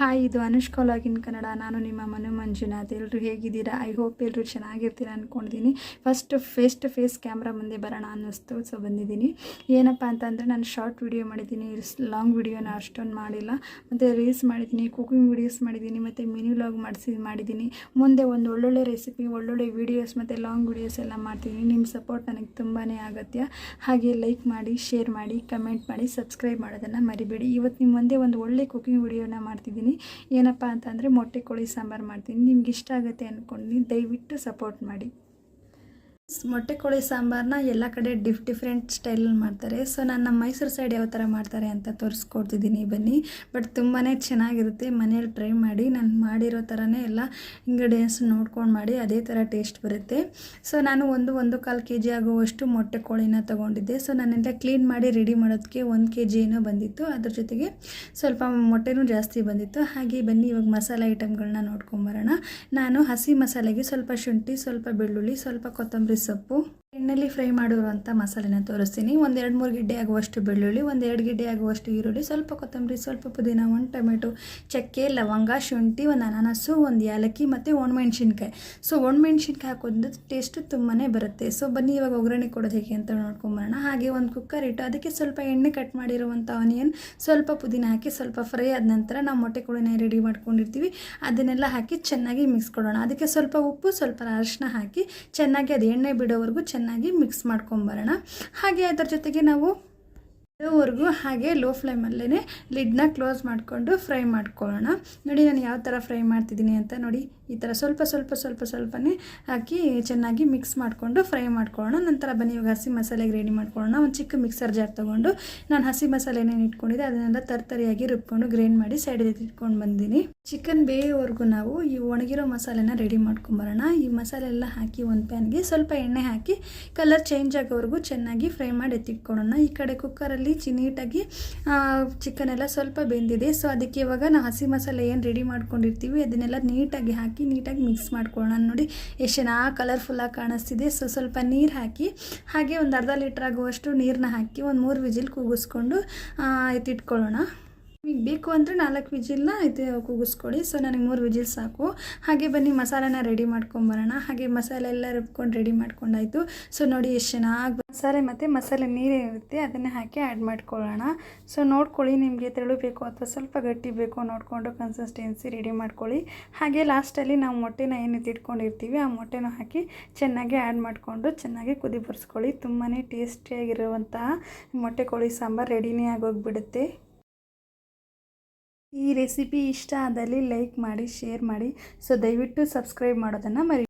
Hi, ಇದು Anushka login Kannada. ನಾನು ನಿಮ್ಮ ಮನು ಮಂಜುನಾಥ್. ಎಲ್ಲರೂ ಹೇಗಿದ್ದೀರಾ? ಐ ಹೋಪ್ ಎಲ್ಲರೂ ಚೆನ್ನಾಗಿರ್ತೀರಾ ಅಂದ್ಕೊಂಡಿದ್ದೀನಿ first face to face camera ಮುಂದೆ ಬರೋಣ ಅನ್ನಿಸ್ತು ಸೊ ಬಂದಿದ್ದೀನಿ. ಏನಪ್ಪ ಅಂತಂದರೆ ನಾನು ಶಾರ್ಟ್ ವಿಡಿಯೋ ಮಾಡಿದ್ದೀನಿ. ಲಾಂಗ್ ವಿಡಿಯೋನ ಅಷ್ಟೊಂದು ಮಾಡಿಲ್ಲ. ಮತ್ತು ರೀಲ್ಸ್ ಮಾಡಿದ್ದೀನಿ ಕುಕಿಂಗ್ ವಿಡಿಯೋಸ್ ಮಾಡಿದ್ದೀನಿ, ಮತ್ತು ಮಿನಿ ವ್ಲಾಗ್ ಮಾಡಿಸಿ, ಮಾಡಿದ್ದೀನಿ. ಮುಂದೆ ಒಂದು ಒಳ್ಳೊಳ್ಳೆ ರೆಸಿಪಿ ಒಳ್ಳೊಳ್ಳೆ ವೀಡಿಯೋಸ್ ಮತ್ತು ಲಾಂಗ್ ವಿಡಿಯೋಸ್ ಎಲ್ಲ ಮಾಡ್ತೀನಿ. ನಿಮ್ಮ ಸಪೋರ್ಟ್ ನನಗೆ ತುಂಬಾ ಅಗತ್ಯ ಹಾಗೆ ಲೈಕ್ ಮಾಡಿ ಶೇರ್ ಮಾಡಿ ಕಮೆಂಟ್ ಮಾಡಿ ಸಬ್ಸ್ಕ್ರೈಬ್ ಮಾಡೋದನ್ನು ಮರಿಬೇಡಿ. ಇವತ್ತು ನಿಮ್ಮ ಮುಂದೆ ಒಂದು ಒಳ್ಳೆ ಕುಕಿಂಗ್ ವಿಡಿಯೋನ ಮಾಡ್ತಿದ್ದೀನಿ. ಏನಪ್ಪ ಅಂತಂದರೆ ಮೊಟ್ಟೆ ಕೋಳಿ ಸಾಂಬಾರು ಮಾಡ್ತೀನಿ. ನಿಮ್ಗೆ ಇಷ್ಟ ಆಗುತ್ತೆ ಅಂದ್ಕೊಂಡು ದಯವಿಟ್ಟು ಸಪೋರ್ಟ್ ಮಾಡಿ. ಮೊಟ್ಟೆ ಕೋಳಿ ಸಾಂಬಾರನ್ನ ಎಲ್ಲ ಕಡೆ ಡಿಫ್, ಡಿಫ್ರೆಂಟ್ ಸ್ಟೈಲಲ್ಲಿ ಮಾಡ್ತಾರೆ. ಸೊ ನಾನು ನಮ್ಮ ಮೈಸೂರು ಸೈಡ್ ಯಾವ ಥರ ಮಾಡ್ತಾರೆ ಅಂತ ತೋರಿಸ್ಕೊಡ್ತಿದ್ದೀನಿ. ಬನ್ನಿ. ಬಟ್ ತುಂಬಾ ಚೆನ್ನಾಗಿರುತ್ತೆ. ಮನೇಲಿ ಟ್ರೈ ಮಾಡಿ. ನಾನು ಮಾಡಿರೋ ಥರನೇ ಎಲ್ಲ ಇಂಗ್ರೀಡಿಯೆಂಟ್ಸ್ ನೋಡ್ಕೊಂಡು ಮಾಡಿ ಅದೇ ಥರ ಟೇಸ್ಟ್ ಬರುತ್ತೆ. ಸೊ ನಾನು ಒಂದು ಒಂದು ಕಾಲು ಕೆ ಜಿ ಆಗುವಷ್ಟು ಮೊಟ್ಟೆ ಕೋಳಿನ ತೊಗೊಂಡಿದ್ದೆ. ಸೊ ನಾನೆಲ್ಲ ಕ್ಲೀನ್ ಮಾಡಿ ರೆಡಿ ಮಾಡೋದಕ್ಕೆ ಒಂದು ಕೆ ಜಿ ಏನೋ ಬಂದಿತ್ತು. ಅದ್ರ ಜೊತೆಗೆ ಸ್ವಲ್ಪ ಮೊಟ್ಟೆನೂ ಜಾಸ್ತಿ ಬಂದಿತ್ತು. ಹಾಗೆ ಬನ್ನಿ, ಇವಾಗ ಮಸಾಲೆ ಐಟಮ್ಗಳನ್ನ ನೋಡ್ಕೊಂಬರೋಣ. ನಾನು ಹಸಿ ಮಸಾಲೆಗೆ ಸ್ವಲ್ಪ ಶುಂಠಿ, ಸ್ವಲ್ಪ ಬೆಳ್ಳುಳ್ಳಿ, ಸ್ವಲ್ಪ ಕೊತ್ತಂಬರಿ ಸೊಪ್ಪು ಎಣ್ಣೆಲಿ ಫ್ರೈ ಮಾಡಿರುವಂಥ ಮಸಾಲೆನ ತೋರಿಸ್ತೀನಿ. ಒಂದು ಎರಡು ಮೂರು ಗಿಡ್ಡೆ ಆಗುವಷ್ಟು ಬೆಳ್ಳುಳ್ಳಿ, ಒಂದು ಎರಡು ಗಿಡ್ಡೆ ಆಗುವಷ್ಟು ಈರುಳ್ಳಿ, ಸ್ವಲ್ಪ ಕೊತ್ತಂಬರಿ, ಸ್ವಲ್ಪ ಪುದೀನ, ಒಂದು ಟೊಮೆಟೊ, ಚಕ್ಕೆ, ಲವಂಗ, ಶುಂಠಿ, ಒಂದು ಅನಾನಸು, ಒಂದು ಏಲಕ್ಕಿ ಮತ್ತು ಒಣಮೆಣ್ಸಿನ್ಕಾಯಿ. ಸೊ ಒಣಮೆಣ್ಸಿನ್ಕಾಯಿ ಹಾಕೋದ್ರಿಂದ ಟೇಸ್ಟ್ ತುಂಬಾ ಬರುತ್ತೆ. ಸೊ ಬನ್ನಿ ಇವಾಗ ಒಗ್ಗರಣೆ ಕೊಡೋದು ಹೇಗೆ ಅಂತ ನೋಡ್ಕೊಂಬರೋಣ ಹಾಗೆ ಒಂದು ಕುಕ್ಕರ್ ಇಟ್ಟು ಅದಕ್ಕೆ ಸ್ವಲ್ಪ ಎಣ್ಣೆ ಕಟ್ ಮಾಡಿರುವಂಥ ಆನಿಯನ್ ಸ್ವಲ್ಪ ಪುದೀನ ಹಾಕಿ, ಸ್ವಲ್ಪ ಫ್ರೈ ಆದ ನಂತರ ನಾವು ಮೊಟ್ಟೆ ಕೂಡ ರೆಡಿ ಮಾಡ್ಕೊಂಡಿರ್ತೀವಿ. ಅದನ್ನೆಲ್ಲ ಹಾಕಿ ಚೆನ್ನಾಗಿ ಮಿಕ್ಸ್ ಕೊಡೋಣ. ಅದಕ್ಕೆ ಸ್ವಲ್ಪ ಉಪ್ಪು, ಸ್ವಲ್ಪ ಅರಶಿನ ಹಾಕಿ ಚೆನ್ನಾಗಿ ಅದು ಎಣ್ಣೆ ಬಿಡೋವರೆಗೂ ಚೆನ್ನಾಗಿ ಮಿಕ್ಸ್ ಮಾಡ್ಕೊಂಬರೋಣ. ಹಾಗೆ ಅದರ ಜೊತೆಗೆ ನಾವು ಇದುವರೆಗೂ ಹಾಗೆ ಲೋ ಫ್ಲೇಮಲ್ಲೇ ಲಿಡ್ನ ಕ್ಲೋಸ್ ಮಾಡಿಕೊಂಡು ಫ್ರೈ ಮಾಡ್ಕೊಳ್ಳೋಣ. ನೋಡಿ ನಾನು ಯಾವ ಥರ ಫ್ರೈ ಮಾಡ್ತಿದ್ದೀನಿ ಅಂತ ನೋಡಿ. ಈ ಥರ ಸ್ವಲ್ಪ ಸ್ವಲ್ಪ ಸ್ವಲ್ಪ, ಸ್ವಲ್ಪನೇ ಹಾಕಿ ಚೆನ್ನಾಗಿ ಮಿಕ್ಸ್ ಮಾಡಿಕೊಂಡು ಫ್ರೈ ಮಾಡ್ಕೊಳ್ಳೋಣ. ನಂತರ ಬನ್ನಿ, ಇವಾಗ ಹಸಿ ಮಸಾಲೆಗೆ ರೆಡಿ ಮಾಡ್ಕೊಳ್ಳೋಣ. ಒಂದು ಚಿಕ್ಕ ಮಿಕ್ಸರ್ ಜಾರ್ ತೊಗೊಂಡು ನಾನು ಹಸಿ ಮಸಾಲೆ ಏನೇನು ಇಟ್ಕೊಂಡಿದ್ದೆ. ಅದನ್ನೆಲ್ಲ ತರ್ತರಿಯಾಗಿ ರುಬ್ಕೊಂಡು ಗ್ರೈಂಡ್ ಮಾಡಿ ಸೈಡಲ್ಲಿ ಇಟ್ಕೊಂಡು ಬಂದಿನಿ. ಚಿಕನ್ ಬೇಯೋವರೆಗೂ ನಾವು ಈ ಒಣಗಿರೋ ಮಸಾಲೆನ ರೆಡಿ ಮಾಡ್ಕೊಂಬರೋಣ. ಈ ಮಸಾಲೆ ಎಲ್ಲ ಹಾಕಿ ಒಂದು ಪ್ಯಾನ್ಗೆ ಸ್ವಲ್ಪ ಎಣ್ಣೆ ಹಾಕಿ ಕಲರ್ ಚೇಂಜ್ ಆಗೋವರೆಗೂ ಚೆನ್ನಾಗಿ ಫ್ರೈ ಮಾಡಿ ಎತ್ತಿಟ್ಕೊಳ್ಳೋಣ. ಈ ಕಡೆ ಕುಕ್ಕರಲ್ಲಿ ಚಿ ನೀಟಾಗಿ ಚಿಕನ್ ಎಲ್ಲ ಸ್ವಲ್ಪ ಬೆಂದಿದೆ. ಸೊ ಅದಕ್ಕೆ ಇವಾಗ ನಾವು ಹಸಿ ಮಸಾಲೆ ಏನು ರೆಡಿ ಮಾಡ್ಕೊಂಡಿರ್ತೀವಿ, ಅದನ್ನೆಲ್ಲ ನೀಟಾಗಿ ಹಾಕಿ ನೀಟಾಗಿ ಮಿಕ್ಸ್ ಮಾಡ್ಕೊಳ್ಳೋಣ. ನೋಡಿ, ಎಷ್ಟು ಚೆನ್ನಾಗಿ ಕಲರ್ಫುಲ್ಲಾಗಿ ಕಾಣಿಸ್ತಿದೆ. ಸೊ ಸ್ವಲ್ಪ ನೀರು ಹಾಕಿ, ಹಾಗೆ ಒಂದು ಅರ್ಧ ಲೀಟ್ರ್ ಆಗುವಷ್ಟು ನೀರನ್ನ ಹಾಕಿ ಒಂದು ಮೂರು ವಿಜಿಲ್ ಕೂಗಿಸ್ಕೊಂಡು ಎತ್ತಿಟ್ಕೊಳ್ಳೋಣ. ನಿಮಗೆ ಬೇಕು ಅಂದರೆ ನಾಲ್ಕು ವಿಜಿಲ್ನ ಇದು ಕೂಗಿಸ್ಕೊಳ್ಳಿ ಸೊ ನನಗೆ ಮೂರು ವಿಜಿಲ್ ಸಾಕು. ಹಾಗೆ ಬನ್ನಿ, ಮಸಾಲೆನ ರೆಡಿ ಮಾಡ್ಕೊಂಬರೋಣ ಹಾಗೆ ಮಸಾಲೆ ಎಲ್ಲ ರುಬ್ಕೊಂಡು ರೆಡಿ ಮಾಡ್ಕೊಂಡಾಯಿತು. ಸೊ ನೋಡಿ ಎಷ್ಟು ಚೆನ್ನಾಗಿ ಮಸಾಲೆ ಮತ್ತು ಮಸಾಲೆ ನೀರೇನಿರುತ್ತೆ ಅದನ್ನು ಹಾಕಿ ಆ್ಯಡ್ ಮಾಡ್ಕೊಳ್ಳೋಣ. ಸೊ ನೋಡ್ಕೊಳ್ಳಿ ನಿಮಗೆ ತೆಳು ಬೇಕು ಅಥವಾ ಸ್ವಲ್ಪ ಗಟ್ಟಿ ಬೇಕು ನೋಡಿಕೊಂಡು ಕನ್ಸಿಸ್ಟೆನ್ಸಿ ರೆಡಿ ಮಾಡ್ಕೊಳ್ಳಿ. ಹಾಗೆ ಲಾಸ್ಟಲ್ಲಿ ನಾವು ಮೊಟ್ಟೆನ ಏನು ತಿಟ್ಕೊಂಡಿರ್ತೀವಿ ಆ ಮೊಟ್ಟೆನ ಹಾಕಿ ಚೆನ್ನಾಗಿ ಆ್ಯಡ್ ಮಾಡಿಕೊಂಡು ಚೆನ್ನಾಗಿ ಕುದಿ ಬರ್ಸ್ಕೊಳ್ಳಿ. ತುಂಬಾ ಟೇಸ್ಟಿಯಾಗಿರುವಂತಹ ಮೊಟ್ಟೆ ಕೋಳಿ ಸಾಂಬಾರು ರೆಡಿನೇ ಆಗೋಗ್ಬಿಡುತ್ತೆ. ಈ ರೆಸಿಪಿ ಇಷ್ಟ ಆದಲ್ಲಿ ಲೈಕ್ ಮಾಡಿ ಶೇರ್ ಮಾಡಿ. ಸೊ ದಯವಿಟ್ಟು ಸಬ್ಸ್ಕ್ರೈಬ್ ಮಾಡೋದನ್ನು ಮರಿ